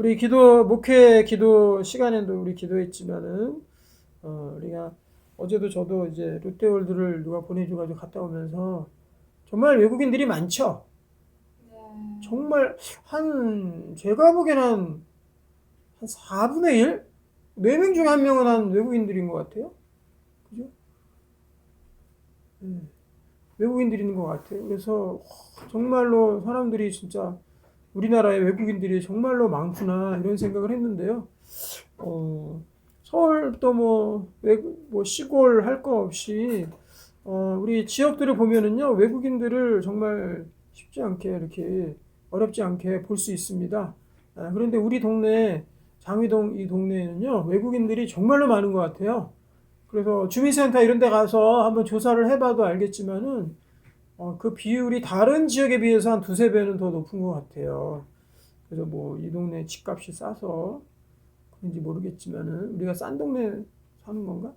우리 기도 목회 기도 시간에도 우리 기도했지만은 어, 우리가 어제도 저도 이제 롯데월드를 누가 보내줘가지고 갔다 오면서 정말 외국인들이 많죠. 네. 정말 한 제가 보기에는 한, 한 4분의 1? 4명 중에 한 명은 한 외국인들인 것 같아요. 그죠? 네. 외국인들인 것 같아요. 그래서 정말로 사람들이 진짜 우리나라에 외국인들이 정말로 많구나 이런 생각을 했는데요. 어, 서울도 뭐, 뭐 시골 할 거 없이 어, 우리 지역들을 보면은요 외국인들을 정말 쉽지 않게 이렇게 어렵지 않게 볼 수 있습니다. 아, 그런데 우리 동네 장위동 이 동네에는요 외국인들이 정말로 많은 것 같아요. 그래서 주민센터 이런 데 가서 한번 조사를 해봐도 알겠지만은 어, 그 비율이 다른 지역에 비해서 한 두세 배는 더 높은 것 같아요. 그래서 뭐 이 동네 집값이 싸서 그런지 모르겠지만은 우리가 싼 동네 사는 건가?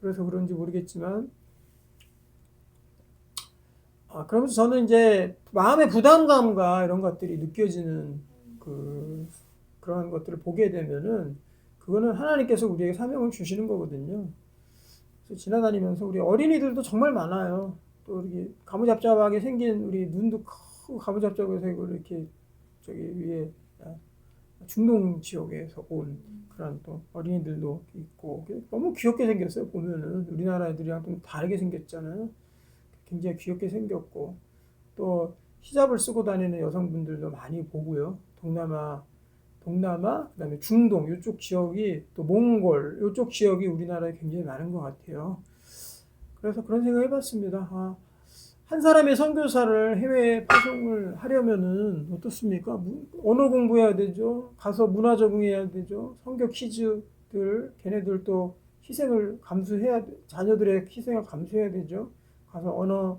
그래서 그런지 모르겠지만 아, 그러면서 저는 이제 마음의 부담감과 이런 것들이 느껴지는 그 그런 것들을 보게 되면은 그거는 하나님께서 우리에게 사명을 주시는 거거든요. 그래서 지나다니면서 우리 어린이들도 정말 많아요. 또 이렇게 가무잡잡하게 생긴 우리 눈도 크고 가무잡잡하게 생기고 이렇게 저기 위에 아, 중동 지역에서 온 그런 또 어린이들도 있고 너무 귀엽게 생겼어요 보면은 우리나라 애들이랑 좀 다르게 생겼잖아요. 굉장히 귀엽게 생겼고 또 히잡을 쓰고 다니는 여성분들도 많이 보고요. 동남아 동남아 그다음에 중동 이쪽 지역이 또 몽골 이쪽 지역이 우리나라에 굉장히 많은 것 같아요. 그래서 그런 생각 해봤습니다. 아, 한 사람의 선교사를 해외에 파송을 하려면은 어떻습니까? 무- 언어 공부해야 되죠. 가서 문화 적응해야 되죠. 선교 퀴즈들 걔네들 또 희생을 감수해야 돼- 자녀들의 희생을 감수해야 되죠. 가서 언어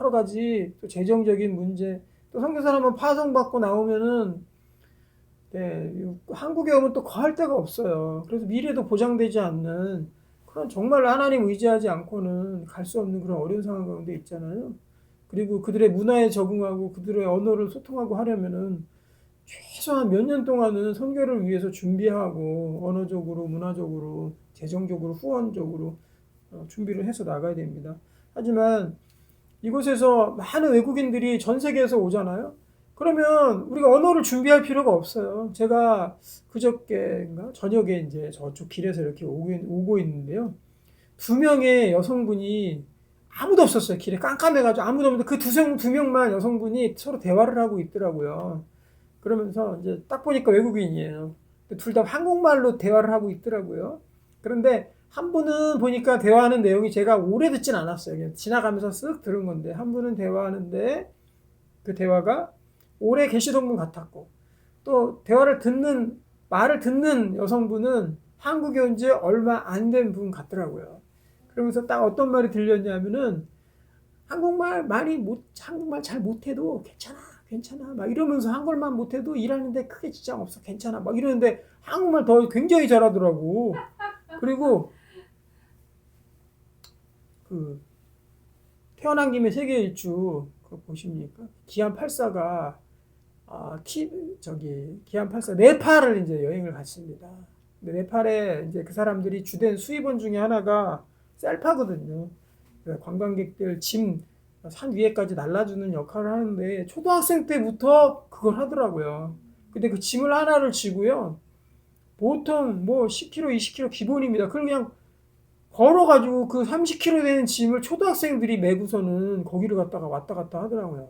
여러 가지 또 재정적인 문제 또 선교사 한번 파송받고 나오면은 네, 이 한국에 오면 또 거할 데가 없어요. 그래서 미래도 보장되지 않는 그런 정말 하나님 의지하지 않고는 갈 수 없는 그런 어려운 상황 가운데 있잖아요. 그리고 그들의 문화에 적응하고 그들의 언어를 소통하고 하려면은 최소한 몇 년 동안은 선교를 위해서 준비하고 언어적으로, 문화적으로, 재정적으로, 후원적으로 어, 준비를 해서 나가야 됩니다. 하지만 이곳에서 많은 외국인들이 전 세계에서 오잖아요. 그러면 우리가 언어를 준비할 필요가 없어요. 제가 그저께인가 저녁에 이제 저쪽 길에서 이렇게 오고, 있는데요. 두 명의 여성분이 아무도 없었어요. 길에 깜깜해가지고 아무도 없는데 그두두 명만 여성분이 서로 대화를 하고 있더라고요. 그러면서 이제 딱 보니까 외국인이에요. 둘 다 한국말로 대화를 하고 있더라고요. 그런데 한 분은 보니까 대화하는 내용이 제가 오래 듣진 않았어요. 그냥 지나가면서 쓱 들은 건데 한 분은 대화하는데 그 대화가 오래 계시던 분 같았고 또 대화를 듣는 말을 듣는 여성분은 한국에 온 지 얼마 안 된 분 같더라고요. 그러면서 딱 어떤 말이 들렸냐면은 한국말 많이 못 한국말 잘 못해도 괜찮아 괜찮아 막 이러면서 한국말 못해도 일하는데 크게 지장 없어 괜찮아 막 이러는데 한국말 더 굉장히 잘하더라고. 그리고 그 태어난 김에 세계 일주 그거 보십니까? 기안 84가 아, 키, 저기 기안 84 네팔을 이제 여행을 갔습니다. 근데 네팔에 이제 그 사람들이 주된 수입원 중에 하나가 셀파거든요. 관광객들 짐 산 위에까지 날라주는 역할을 하는데 초등학생 때부터 그걸 하더라고요. 근데 그 짐을 하나를 지고요. 보통 뭐 10kg, 20kg 기본입니다. 그럼 그냥 걸어가지고 그 30kg 되는 짐을 초등학생들이 메고서는 거기를 갔다가 왔다 갔다 하더라고요.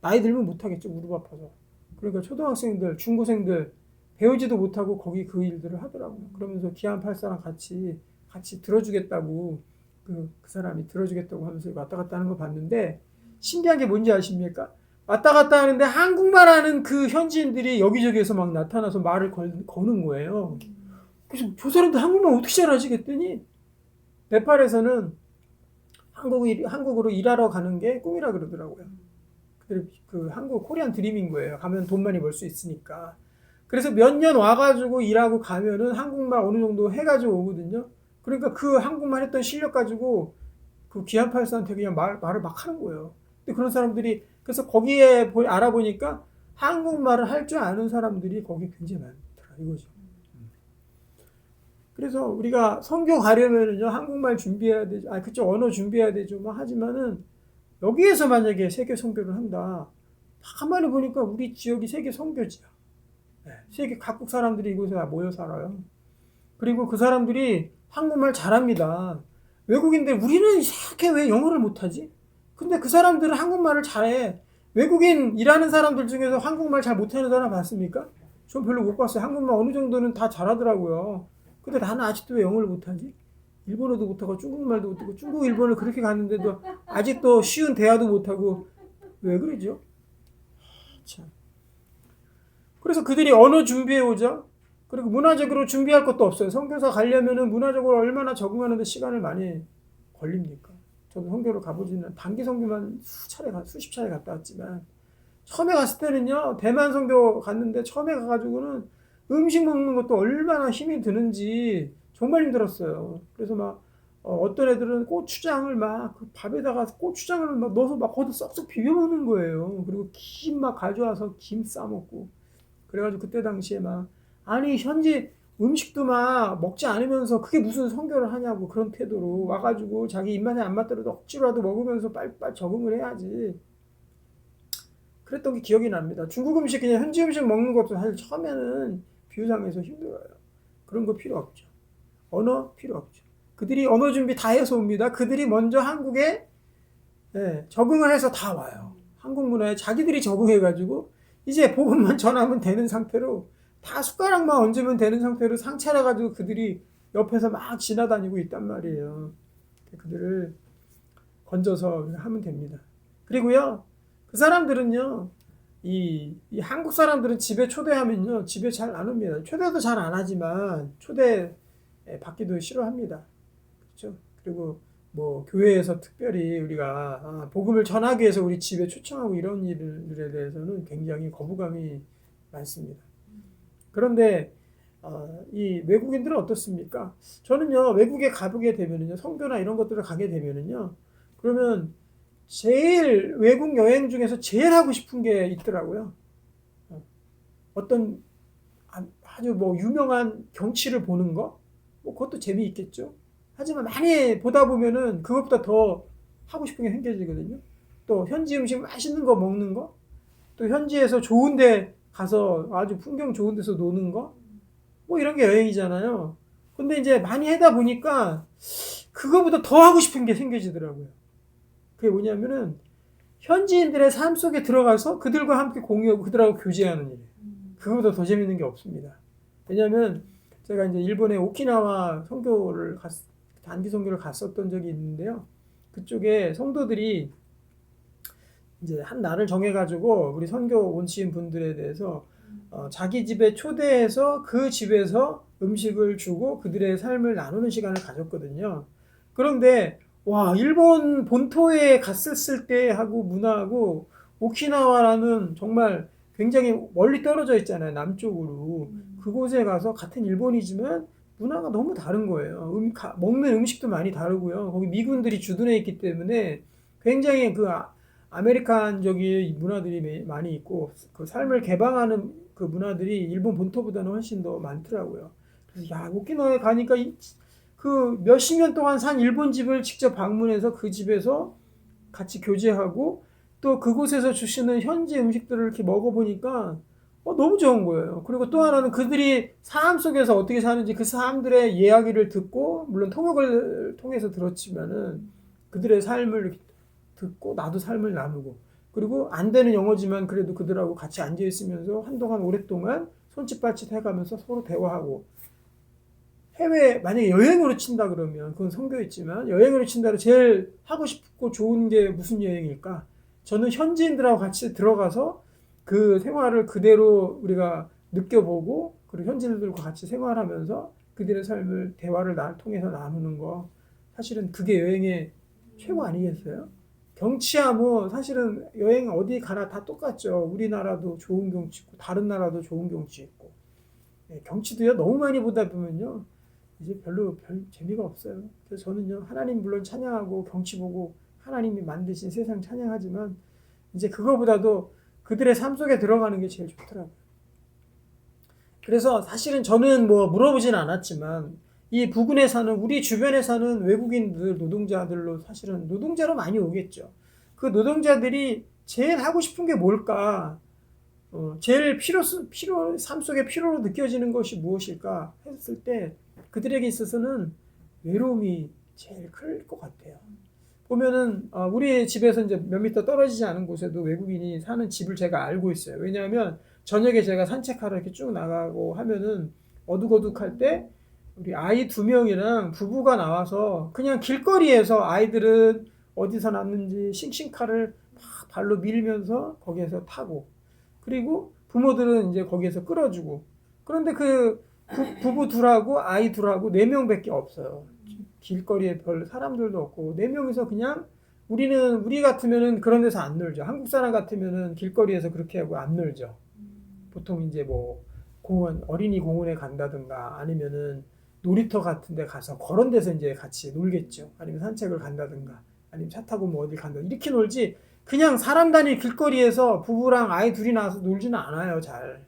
나이 들면 못하겠죠, 무릎 아파서. 그러니까 초등학생들, 중고생들 배우지도 못하고 거기 그 일들을 하더라고요. 그러면서 기안 팔사랑 같이 같이 들어주겠다고 그, 그 사람이 들어주겠다고 하면서 왔다 갔다 하는 거 봤는데 신기한 게 뭔지 아십니까? 왔다 갔다 하는데 한국말 하는 그 현지인들이 여기저기에서 막 나타나서 말을 걸, 거는 거예요. 그래서 저 사람들 한국말 어떻게 잘하지? 그랬더니 네팔에서는 한국 일, 한국으로 일하러 가는 게 꿈이라 그러더라고요. 그, 그 한국 코리안 드림인 거예요. 가면 돈 많이 벌 수 있으니까. 그래서 몇 년 와가지고 일하고 가면은 한국말 어느 정도 해가지고 오거든요. 그러니까 그 한국말 했던 실력 가지고 그 기안팔사한테 그냥 말, 말을 막 하는 거예요. 근데 그런 사람들이 그래서 거기에 보- 알아보니까 한국말을 할 줄 아는 사람들이 거기 굉장히 많더라고요. 이거죠. 그래서 우리가 성경 가려면은요 한국말 준비해야 되죠. 아 그쪽 언어 준비해야 되죠. 막 하지만은 여기에서 만약에 세계 선교를 한다. 가만히 보니까 우리 지역이 세계 선교지야. 네, 세계 각국 사람들이 이곳에 다 모여 살아요. 그리고 그 사람들이 한국말 잘합니다. 외국인들 우리는 이렇게 왜 영어를 못하지? 근데 그 사람들은 한국말을 잘해. 외국인 일하는 사람들 중에서 한국말 잘 못하는 사람 봤습니까? 전 별로 못 봤어요. 한국말 어느 정도는 다 잘하더라고요. 근데 나는 아직도 왜 영어를 못하지? 일본어도 못하고 중국말도 못하고 중국 일본을 그렇게 갔는데도 아직도 쉬운 대화도 못하고 왜 그러죠? 참. 그래서 그들이 언어 준비해 오죠. 그리고 문화적으로 준비할 것도 없어요. 선교사 가려면은 문화적으로 얼마나 적응하는데 시간을 많이 걸립니까? 저도 선교를 가보지는 단기 선교만 수차례 가, 수십 차례 갔다 왔지만 처음에 갔을 때는요 대만 선교 갔는데 처음에 가가지고는 음식 먹는 것도 얼마나 힘이 드는지 정말 힘들었어요. 그래서 막 어, 떤 애들은 고추장을 막 그 밥에다가 고추장을 막 넣어서 막 거기다 썩썩 비벼 먹는 거예요. 그리고 김 막 가져와서 김 싸 먹고 그래가지고 그때 당시에 막 아니 현지 음식도 막 먹지 않으면서 그게 무슨 선교를 하냐고 그런 태도로 와가지고 자기 입맛에 안 맞더라도 억지로라도 먹으면서 빨리빨리 적응을 해야지. 그랬던 게 기억이 납니다. 중국 음식 그냥 현지 음식 먹는 것도 사실 처음에는 비유상에서 힘들어요. 그런 거 필요 없죠. 언어 필요 없죠. 그들이 언어 준비 다 해서 옵니다. 그들이 먼저 한국에 예, 적응을 해서 다 와요. 한국 문화에 자기들이 적응해가지고 이제 복음만 전하면 되는 상태로 다 숟가락만 얹으면 되는 상태로 상차려가지고 그들이 옆에서 막 지나다니고 있단 말이에요. 그들을 건져서 하면 됩니다. 그리고요, 그 사람들은요, 이, 이 한국 사람들은 집에 초대하면요, 집에 잘 안 옵니다. 초대도 잘 안 하지만, 초대 받기도 싫어합니다. 그렇죠? 그리고 뭐, 교회에서 특별히 우리가 아, 복음을 전하기 위해서 우리 집에 초청하고 이런 일들에 대해서는 굉장히 거부감이 많습니다. 그런데 어, 이 외국인들은 어떻습니까? 저는요 외국에 가보게 되면은요 성교나 이런 것들을 가게 되면은요 그러면 제일 외국 여행 중에서 제일 하고 싶은 게 있더라고요. 어, 어떤 아주 뭐 유명한 경치를 보는 거, 뭐 그것도 재미있겠죠. 하지만 많이 보다 보면은 그것보다 더 하고 싶은 게 생겨지거든요. 또 현지 음식 맛있는 거 먹는 거, 또 현지에서 좋은데 가서 아주 풍경 좋은 데서 노는 거, 뭐 이런 게 여행이잖아요. 근데 이제 많이 하다 보니까 그거보다 더 하고 싶은 게 생겨지더라고요. 그게 뭐냐면은 현지인들의 삶 속에 들어가서 그들과 함께 공유하고 그들하고 교제하는 일. 그거보다 더 재밌는 게 없습니다. 왜냐하면 제가 이제 일본의 오키나와 선교를 갔, 단기 선교를 갔었던 적이 있는데요. 그쪽에 성도들이 이제 한 날을 정해가지고 우리 선교 온치인 분들에 대해서 어, 자기 집에 초대해서 그 집에서 음식을 주고 그들의 삶을 나누는 시간을 가졌거든요. 그런데 와 일본 본토에 갔었을 때 하고 문화하고 오키나와라는 정말 굉장히 멀리 떨어져 있잖아요 남쪽으로 그곳에 가서 같은 일본이지만 문화가 너무 다른 거예요. 음, 가, 먹는 음식도 많이 다르고요. 거기 미군들이 주둔해 있기 때문에 굉장히 그 아, 아메리칸적인 문화들이 많이 있고 그 삶을 개방하는 그 문화들이 일본 본토보다는 훨씬 더 많더라고요. 그래서 야 오키나와에 가니까 그 몇십 년 동안 산 일본 집을 직접 방문해서 그 집에서 같이 교제하고 또 그곳에서 주시는 현지 음식들을 이렇게 먹어보니까 어, 너무 좋은 거예요. 그리고 또 하나는 그들이 삶 속에서 어떻게 사는지 그 사람들의 이야기를 듣고 물론 통역을 통해서 들었지만은 그들의 삶을 듣고 나도 삶을 나누고 그리고 안 되는 영어지만 그래도 그들하고 같이 앉아 있으면서 한동안 오랫동안 손짓발짓 해가면서 서로 대화하고 해외 만약에 여행으로 친다 그러면 그건 성교있지만 여행으로 친다로 제일 하고 싶고 좋은 게 무슨 여행일까? 저는 현지인들하고 같이 들어가서 그 생활을 그대로 우리가 느껴보고 그리고 현지인들과 같이 생활하면서 그들의 삶을 대화를 나, 통해서 나누는 거 사실은 그게 여행의 최고 아니겠어요? 경치야 뭐 사실은 여행 어디 가나 다 똑같죠. 우리나라도 좋은 경치 있고 다른 나라도 좋은 경치 있고 네, 경치도요 너무 많이 보다 보면요 이제 별로 별 재미가 없어요. 그래서 저는요 하나님 물론 찬양하고 경치 보고 하나님이 만드신 세상 찬양하지만 이제 그거보다도 그들의 삶 속에 들어가는 게 제일 좋더라고요. 그래서 사실은 저는 뭐 물어보진 않았지만 이 부근에 사는 우리 주변에 사는 외국인들 노동자들로 사실은 노동자로 많이 오겠죠. 그 노동자들이 제일 하고 싶은 게 뭘까? 어, 제일 필요 필요 삶 속에 필요로 느껴지는 것이 무엇일까 했을 때 그들에게 있어서는 외로움이 제일 클 것 같아요. 보면은 어, 우리 집에서 이제 몇 미터 떨어지지 않은 곳에도 외국인이 사는 집을 제가 알고 있어요. 왜냐하면 저녁에 제가 산책하러 이렇게 쭉 나가고 하면은 어둑어둑할 때 우리 아이 두 명이랑 부부가 나와서 그냥 길거리에서 아이들은 어디서 났는지 싱싱카를 막 발로 밀면서 거기에서 타고 그리고 부모들은 이제 거기에서 끌어주고 그런데 그 부, 부부 둘하고 아이 둘하고 네 명밖에 없어요. 길거리에 별 사람들도 없고 네 명이서 그냥 우리는 우리 같으면은 그런 데서 안 놀죠. 한국 사람 같으면은 길거리에서 그렇게 하고 안 놀죠. 보통 이제 뭐 공원 어린이 공원에 간다든가 아니면은 놀이터 같은 데 가서 그런 데서 이제 같이 놀겠죠. 아니면 산책을 간다든가 아니면 차 타고 뭐 어디 간다 이렇게 놀지 그냥 사람 다닐 길거리에서 부부랑 아이 둘이 나와서 놀지는 않아요, 잘.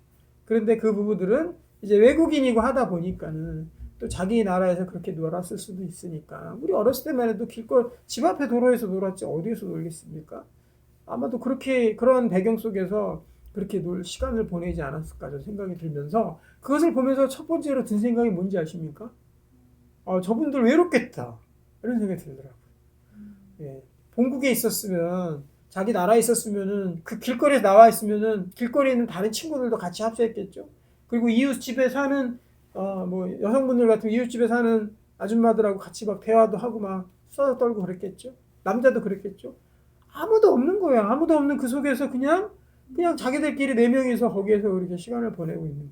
그런데 그 부부들은 이제 외국인이고 하다 보니까는 또 자기 나라에서 그렇게 놀았을 수도 있으니까 우리 어렸을 때만 해도 길거리 집 앞에 도로에서 놀았지 어디에서 놀겠습니까? 아마도 그렇게 그런 배경 속에서 그렇게 놀 시간을 보내지 않았을까 저는 생각이 들면서 그것을 보면서 첫 번째로 든 생각이 뭔지 아십니까? 어, 저분들 외롭겠다 이런 생각이 들더라고요. 예, 본국에 있었으면 자기 나라에 있었으면은 그 길거리에 나와 있으면은 길거리에 있는 다른 친구들도 같이 합세했겠죠. 그리고 이웃 집에 사는 어 뭐 여성분들 같은 이웃 집에 사는 아줌마들하고 같이 막 대화도 하고 막 수다 떨고 그랬겠죠. 남자도 그랬겠죠. 아무도 없는 거야. 아무도 없는 그 속에서 그냥 그냥 자기들끼리 네 명이서 거기에서 이렇게 시간을 보내고 있는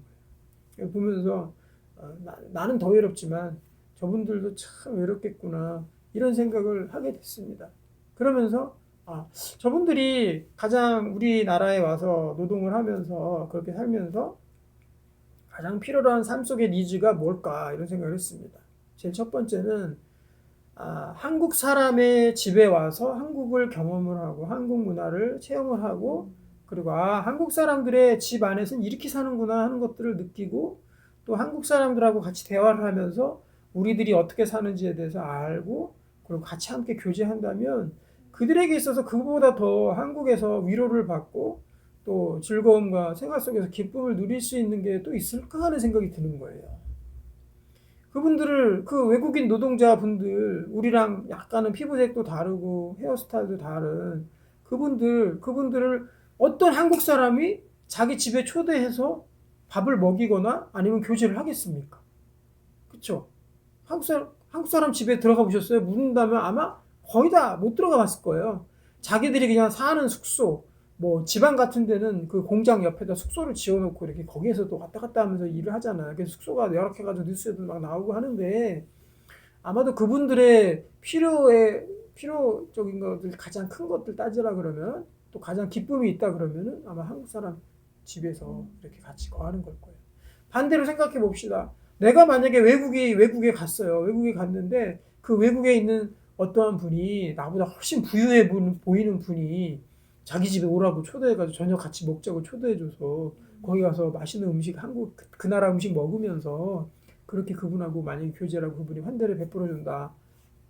거예요. 보면서 어, 나, 는더 외롭지만 저분들도 참 외롭겠구나 이런 생각을 하게 됐습니다. 그러면서 아, 저분들이 가장 우리나라에 와서 노동을 하면서 그렇게 살면서 가장 필요로 한 삶 속의 니즈가 뭘까 이런 생각을 했습니다. 제일 첫 번째는 아, 한국 사람의 집에 와서 한국을 경험을 하고 한국 문화를 체험을 하고 그리고 아, 한국 사람들의 집 안에서는 이렇게 사는구나 하는 것들을 느끼고 또 한국 사람들하고 같이 대화를 하면서 우리들이 어떻게 사는지에 대해서 알고 그리고 같이 함께 교제한다면 그들에게 있어서 그보다 더 한국에서 위로를 받고 또 즐거움과 생활 속에서 기쁨을 누릴 수 있는 게 또 있을까 하는 생각이 드는 거예요. 그분들을 그 외국인 노동자분들 우리랑 약간은 피부색도 다르고 헤어스타일도 다른 그분들 그분들을 어떤 한국 사람이 자기 집에 초대해서 밥을 먹이거나 아니면 교제를 하겠습니까? 그렇죠? 한국 사람 한국 사람 집에 들어가 보셨어요? 묻는다면 아마 거의 다 못 들어가 봤을 거예요. 자기들이 그냥 사는 숙소, 뭐 지방 같은 데는 그 공장 옆에다 숙소를 지어놓고 이렇게 거기에서도 왔다 갔다 하면서 일을 하잖아요. 그래서 숙소가 열악해가지고 뉴스에도 막 나오고 하는데 아마도 그분들의 필요에 필요적인 것들 가장 큰 것들 따지라 그러면 또 가장 기쁨이 있다 그러면은 아마 한국 사람 집에서 이렇게 같이 거하는 걸 거예요. 반대로 생각해 봅시다. 내가 만약에 외국이 외국에 갔어요. 외국에 갔는데 그 외국에 있는 어떠한 분이 나보다 훨씬 부유해 보이는 분이 자기 집에 오라고 초대해가지고 저녁 같이 먹자고 초대해줘서 거기 가서 맛있는 음식 한국 그, 그 나라 음식 먹으면서 그렇게 그분하고 만약에 교제라고 그분이 환대를 베풀어준다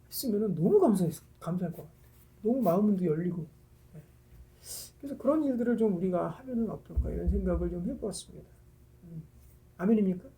했으면은 너무 감사했 감사할 것 같아요. 너무 마음도 열리고 네. 그래서 그런 일들을 좀 우리가 하면은 어떨까 이런 생각을 좀 해보았습니다. 음. 아멘입니까?